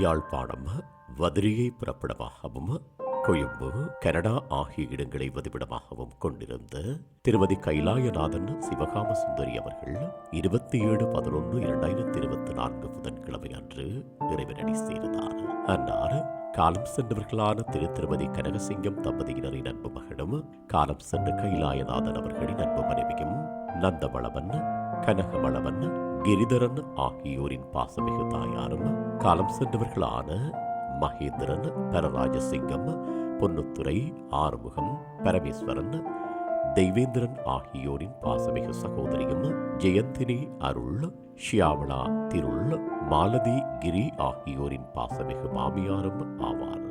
யாழ்ப்பாணம் வதிரியை புறப்படமாகவும் கொழும்பு கனடா ஆகிய இடங்களை வதிவிடமாகவும் கொண்டிருந்த திருமதி கைலாயநாதன் சிவகாம சுந்தரி அவர்கள் இருபத்தி ஏழு பதினொன்று இரண்டாயிரத்தி இருபத்தி நான்கு புதன்கிழமை அன்று இறைவனடி சேர்ந்தார். அன்னார் காலம் சென்றவர்களான திரு திருமதி கனகசிங்கம் தம்பதியினரின் அன்பு மகனும் காலம் சென்ற கைலாயநாதன் அவர்களின் அன்பு மனைவியும் நந்தவளவன் கனகவளவன் கிரிதரன் ஆகியோரின் பாசமிகு தாயாரும் காலம் சென்றவர்களான மகேந்திரன் பரராஜசிங்கம் பொன்னுத்துறை ஆறுமுகம் பரமேஸ்வரன் தெய்வேந்திரன் ஆகியோரின் பாசமிகு சகோதரியும் ஜெயந்தினி அருள் ஷியாமளா திருள் மாலதி கிரி ஆகியோரின் பாசமிகு மாமியாரும் ஆவார்.